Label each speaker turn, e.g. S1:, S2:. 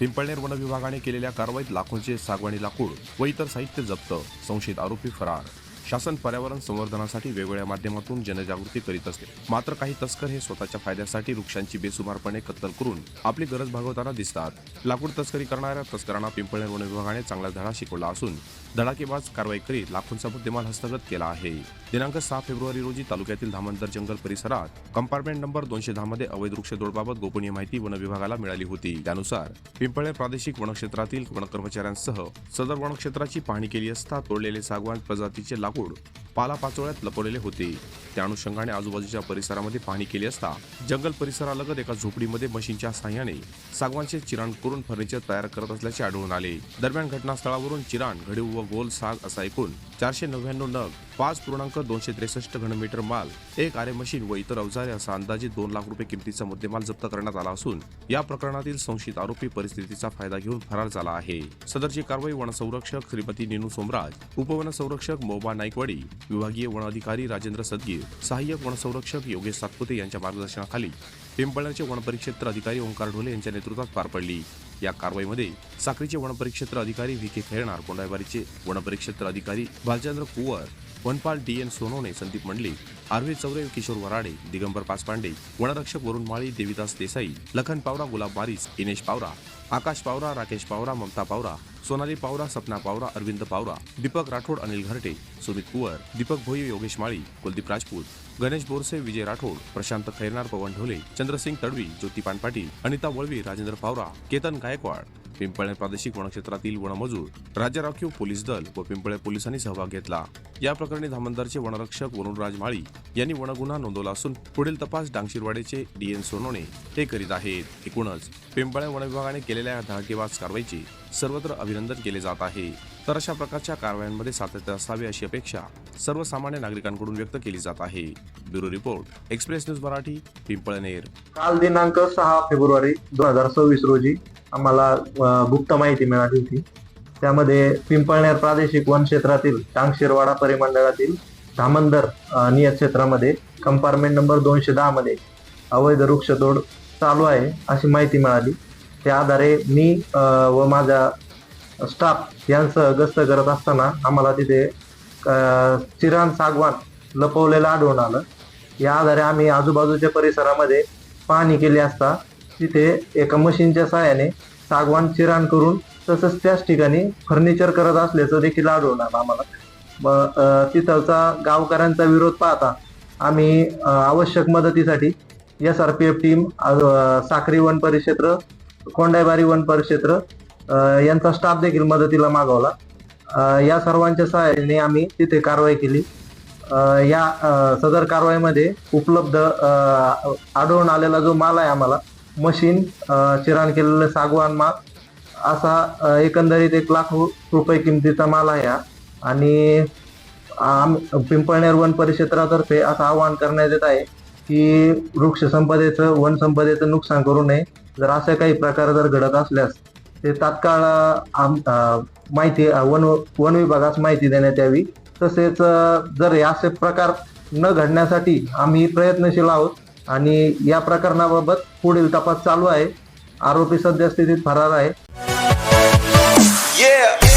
S1: Pimpalner one विभागाने केलेल्या कारवाईत लाखोंचे सागवानी लाकूड व इतर साहित्य जप्त संशयित आरोपी फरार. शासन पर्यावरण संवर्धनासाठी वेगवेगळ्या माध्यमातून जनजागृती करीत असते. मात्र काही तस्कर हे स्वतःच्या फायद्यासाठी वृक्षांची बेसुमारपणे कत्तल करून आपली गरज भागवताना दिसतात. लाकूड तस्करी करणाऱ्या तस्करांना पिंपळनेर वन विभागाने चांगला धडा शिकवला असून धडाकेबाज कारवाई करीत लाखोंचा मुद्देमाल हस्तगत केला आहे. दिनांक सहा फेब्रुवारी रोजी तालुक्यातील धामंतर जंगल परिसरात कंपार्टमेंट नंबर दोनशे दहा मध्ये अवैध वृक्षतोडबाबत गोपनीय माहिती वन विभागाला मिळाली होती. त्यानुसार पिंपळे प्रादेशिक वनक्षेत्रातील वन कर्मचाऱ्यांसह सदर वनक्षेत्राची पाहणी केली असता तोडलेले सागवान प्रजातीचे लाकूड पालापाचोळ्यात लपवलेले होते. त्या अनुषंगाने आजूबाजूच्या परिसरामध्ये पाहणी केली असता जंगल परिसरालगत एका झोपडीमध्ये मशीनच्या साह्याने सागवानचे चिराण करून फर्निचर तयार करत असल्याचे आढळून आले. दरम्यान घटनास्थळावरून चिराण घडीव व गोल साग असा एकूण चारशे नव्याण्णव नग पाच पूर्णांक दोनशे त्रेसष्ट घनमीटर माल एक आरे मशीन व इतर अवजारे असा अंदाजे दोन लाख रुपये किमतीचा मुद्देमाल जप्त करण्यात आला असून या प्रकरणातील संशयित आरोपी परिस्थितीचा फायदा घेऊन फरार झाला आहे. सदरची कारवाई वनसंरक्षक श्रीमती निनू सोमराज उपवनसंरक्षक मोबा नाईकवाडी विभागीय वन अधिकारी राजेंद्र सदगीर सहाय्यक वनसंरक्षक योगेश सातपुते यांच्या मार्गदर्शनाखाली पिंपळण्याचे वनपरिक्षेत्र अधिकारी ओंकार ढोले यांच्या नेतृत्वात पार पडली. या कारवाईमध्ये साक्रीचे वनपरिक्षेत्र अधिकारी व्ही के खेळणार कोंडाईबारीचे वनपरिक्षेत्र अधिकारी भालचंद्र कुवर वनपाल डी एन सोनोने संदीप मंडलिक आर्वे चौरे किशोर वराडे दिगंबर पाचपांडे वनरक्षक वरुण माळी देविदास देसाई लखन पावरा गुलाब बारीस इनेश पावरा आकाश पावरा राकेश पावरा ममता पावरा सोनाली पावरा सपना पावरा अरविंद पावरा दीपक राठोड अनिल घरटे सुमित कुवर दीपक भोई योगेश माळी कुलदीप राजपूत गणेश बोरसे विजय राठोड प्रशांत खैरनार पवन ढोले चंद्रसिंग तडवी ज्योती पानपाटील अनिता वळवी राजेंद्र पावरा केतन गायकवाड पिंपळे प्रादेशिक वनक्षेत्रातील वनमजूर राज्य राखीव पोलीस दल व पिंपळे पोलिसांनी सहभाग घेतला. या प्रकरणी धामंदरचे वनरक्षक वरुणराज माळी यांनी वनगुन्हा नोंदवला असून पुढील तपास डांगशिरवाडेचे डी एन सोनोने हे करीत आहेत. एकूणच पिंपळे वनविभागाने केले केलेल्या या धडाकेबाज कारवाईचे सर्वत्र अभिनंदन केले जात आहे. तर अशा प्रकारच्या कारवायांमध्ये सातत्य असावे अशी अपेक्षा सर्वसामान्य नागरिकांकडून व्यक्त केली जात आहे. Bureau report express news Marathi Pimpalner.
S2: काल दिनांक सहा फेब्रुवारी दोन हजार सव्वीस रोजी आम्हाला गुप्त माहिती मिळाली होती. त्यामध्ये पिंपळनेर प्रादेशिक वन क्षेत्रातील टांगशिरवाडा परिमंडळातील धामंदर नियत क्षेत्रामध्ये कंपार्टमेंट नंबर दोनशे दहा मध्ये अवैध वृक्षतोड चालू आहे अशी माहिती मिळाली. त्या आधारे मी व माझा स्टाफ यांसह गस्त करत असताना आम्हाला तिथे चिरान सागवान लपवलेलं आढळून आलं. या आधारे आम्ही आजूबाजूच्या परिसरामध्ये पाहणी केली असता तिथे एका मशीनच्या सहाय्याने सागवान चिराण करून तसंच त्याच ठिकाणी फर्निचर करत असल्याचं देखील आढळून आलं आम्हाला. मग तिथलचा गावकऱ्यांचा विरोध पाहता आम्ही आवश्यक मदतीसाठी S R P F team Sakhari one परिक्षेत्र कोंडाईबारी वन परिक्षेत्र यांचा स्टाफ देखील मदतीला मागवला. या सर्वांच्या सहाय्याने आम्ही तिथे कारवाई केली. या सदर कारवाईमध्ये उपलब्ध आढळून आलेला जो माल आहे आम्हाला मशीन चिराण केलेलं सागवान माल असा एकंदरीत एक लाख रुपये किमतीचा माल आहे हा. आणि आम पिंपळनेर वन परिक्षेत्रातर्फे असं आवाहन करण्यात येत आहे की वृक्ष संपदेचं वन संपदेचं नुकसान करू नये. जर असे काही प्रकार जर घडत असल्यास ते तात्काळ आम- माहिती वन वन विभागास माहिती देण्यात यावी. तसेच जर हे असे प्रकार न घडण्यासाठी आम्ही प्रयत्नशील आहोत आणि या प्रकरणाबाबत पुढील तपास चालू आहे. आरोपी सद्यस्थितीत फरार आहे.
S3: Yeah.